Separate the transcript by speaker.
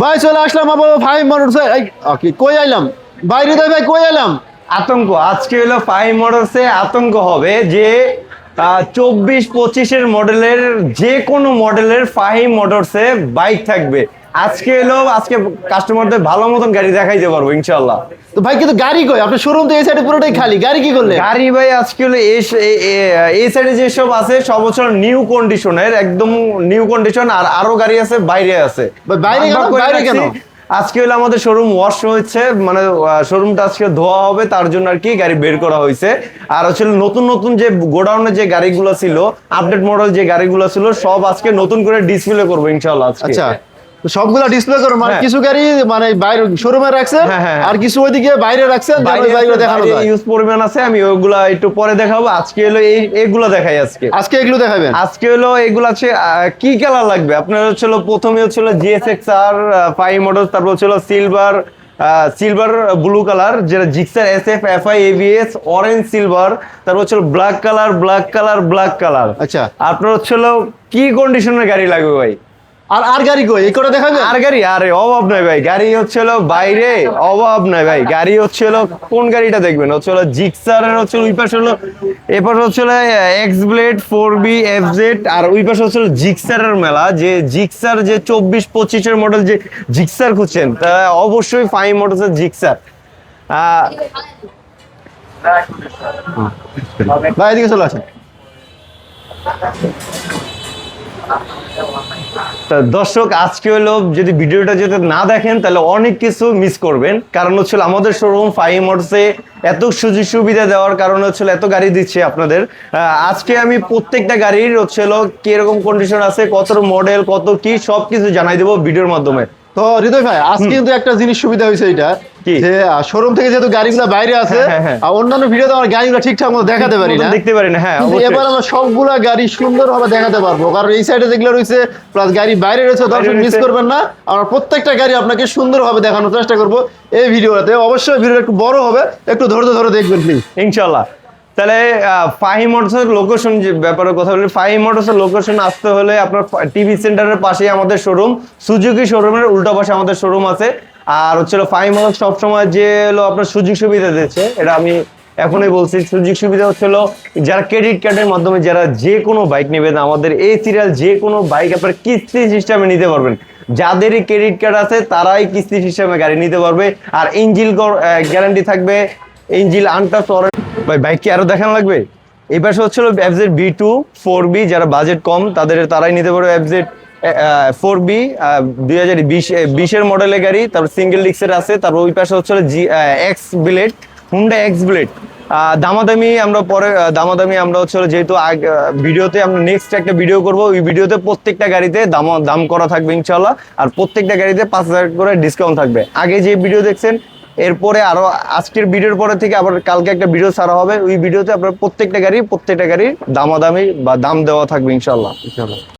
Speaker 1: ভাই, চলে আসলাম আবার ভাই মোটরস কই আইলাম? বাইরে তো ভাই, কই আইলাম?
Speaker 2: আতঙ্ক, আজকে হলো ফাইভ মোটরসে আতঙ্ক হবে যে চব্বিশ পঁচিশের মডেলের যে কোনো মডেলের ফাইভ মোটরসে বাইক থাকবে। আজকে এলো আজকে কাস্টমারদের ভালো মতন গাড়ি দেখাইতে পারব ইনশাল্লাহ
Speaker 1: তো ভাই কিন্তু গাড়ি কই? আপনার শোরুম তো এই সাইডে পুরোটাই খালি গাড়ি কি করলে
Speaker 2: গাড়ি ভাই আজকে হলো এই সাইডে যেসব আছে সব হচ্ছে নিউ কন্ডিশনের একদম নিউ কন্ডিশন আর আরও গাড়ি আছে বাইরে আছে।
Speaker 1: বাইরে বাইরে কেন?
Speaker 2: আজকে হলো আমাদের শোরুম ওয়াশ হয়েছে মানে শোরুমটা আজকে ধোয়া হবে তার জন্য আর কি গাড়ি বের করা হয়েছে। আর হচ্ছে নতুন নতুন যে গোডাউনে যে গাড়িগুলো ছিল আপডেট মডেল যে গাড়িগুলো ছিল সব আজকে নতুন করে ডিসপ্লে করব ইনশাল্লাহ আজকে।
Speaker 1: আচ্ছা। সবগুলা ডিসপ্লে করো মানে
Speaker 2: হ্যাঁ।
Speaker 1: কিছু গাড়ি মানে বাইরে শোরুমে রাখছেন
Speaker 2: হ্যাঁ, হ্যাঁ,
Speaker 1: আর কিছু ওইদিকে বাইরে রাখছেন
Speaker 2: বাইরে
Speaker 1: বাইরে দেখানো যায়।
Speaker 2: ইউজ পরিমাণ আছে আমি ওগুলা একটু পরে দেখাবো। আজকে হলো এই এগুলো দেখাই আজকে।
Speaker 1: আজকে এগুলো দেখাবেন?
Speaker 2: আজকে হলো এগুলো আছে কি কালার লাগবে? আপনার হচ্ছিল প্রথমে হচ্ছিল জিএসএক্স আর ফাইভ মডেল তারপর হচ্ছিল সিলভার সিলভার ব্লু কালার যেটা Gixxer S F F I A B S orange silver তারপর হচ্ছিল black colour black colour black colour
Speaker 1: আচ্ছা।
Speaker 2: আপনার হচ্ছিল কি কন্ডিশনের গাড়ি লাগবে ভাই?
Speaker 1: আর আর গাড়ি কই? এই কটা দেখাবেন
Speaker 2: আর গাড়ি? আরে অভাব নাই ভাই। গাড়ি হচ্ছিল বাইরে। অভাব নাই ভাই। গাড়ি হচ্ছিল কোন গাড়িটা দেখবেন? হচ্ছিল জিক্সারের হচ্ছিল ওই পাশে হলো এ পাশে হচ্ছিল X Blade four B F Z আর ওই পাশে হচ্ছিল জিক্সারের মেলা। যে জিক্সার যে চব্বিশ পঁচিশের মডেল যে জিক্সার খুঁজছেন তা অবশ্যই ফাইভ মডেলের জিক্সার।
Speaker 1: ভাই এদিকে চলে আসেন।
Speaker 2: তা দর্শক, আজকে হলো যদি ভিডিওটা যদি না দেখেন, তাহলে অনেক কিছু মিস করবেন। কারণ হচ্ছিল আমাদের শোরুম ফাইভ মোটরসে এত সুযোগ সুবিধা দেওয়ার কারণ হচ্ছিল এত গাড়ি দিচ্ছে আপনাদের। আজকে আমি প্রত্যেকটা গাড়ির হচ্ছিল কীরকম কন্ডিশন আছে, কত মডেল কত কি সব কিছু জানাই দেবো ভিডিওর মাধ্যমে।
Speaker 1: তো হৃদয় ভাই আজকে কিন্তু একটা জিনিস সুবিধা হয়েছে এটা যে শোরুম থেকে যেহেতু গাড়িগুলো বাইরে আছে
Speaker 2: হ্যাঁ, হ্যাঁ, হ্যাঁ।
Speaker 1: আর অন্যান্য ভিডিওতে আমার গাড়িগুলো ঠিকঠাক মতো দেখাতে পারি না।
Speaker 2: দেখতে পারি না হ্যাঁ
Speaker 1: এবার আমরা সবগুলা গাড়ি সুন্দরভাবে দেখাতে পারব। কারণ এই সাইডে যেগুলো রয়েছে প্লাস গাড়ি বাইরে রয়েছে দর্শক মিস করবেন না। আমরা প্রত্যেকটা গাড়ি আপনাকে সুন্দরভাবে দেখানোর চেষ্টা করব এই ভিডিওতে। অবশ্যই ভিডিও একটু বড় হবে একটু ধৈর্য ধরে দেখবেন প্লিজ
Speaker 2: ইনশাল্লাহ তাহলে ফাহিম মোটরসের লোকেশন যে ব্যাপারে কথা বলি ফাহিম মোটরসের লোকেশন আসতে হলে আপনার টিভি সেন্টারের পাশেই আমাদের শোরুম সুজুকি শোরুমের উল্টা পাশে আমাদের শোরুম আছে। আর হচ্ছে ফাহিম মোটর সবসময় যে হলো আপনার সুযোগ সুবিধা দিচ্ছে এটা আমি এখনই বলছি, সুযোগ সুবিধা হচ্ছিল যারা ক্রেডিট কার্ডের মাধ্যমে যারা যে কোনো বাইক নেবেন, আমাদের এই সিরিয়াল যে কোনো বাইক আপনার কিস্তি সিস্টেমে নিতে পারবেন। যাদেরই ক্রেডিট কার্ড আছে, তারাই কিস্তি সিস্টেমে গাড়ি নিতে পারবে। আর ইঞ্জিল গ্যারান্টি থাকবে ইঞ্জিল আনটাচ ভাই বাইক কি আরও দেখানো লাগবে? এই পাশে হচ্ছিল F Z B two four B যারা বাজেট কম, তাদের, তারাই নিতে পারবে এফজেড ফোর বি দুই হাজার বিশ বিশের মডেলের গাড়ি, তারপর সিঙ্গেল ডিক্সের আছে, তারপর ওই পাশে হচ্ছিল G X Blade Honda X Blade দামাদামি আমরা পরে দামাদামি আমরা হচ্ছে যেহেতু ভিডিওতে আমরা নেক্সট একটা ভিডিও করব, ওই ভিডিওতে প্রত্যেকটা গাড়িতে দাম দাম করা থাকবে ইনশাল্লাহ আর প্রত্যেকটা গাড়িতে পাঁচ হাজার করে ডিসকাউন্ট থাকবে। আগে যে ভিডিও দেখছেন এরপরে আরও আজকের ভিডিওর পরে থেকে আবার কালকে একটা ভিডিও ছাড়া হবে। ওই ভিডিওতে আপনার প্রত্যেকটা গাড়ি প্রত্যেকটা গাড়ির দামাদামি বা দাম দেওয়া থাকবে ইনশাল্লাহ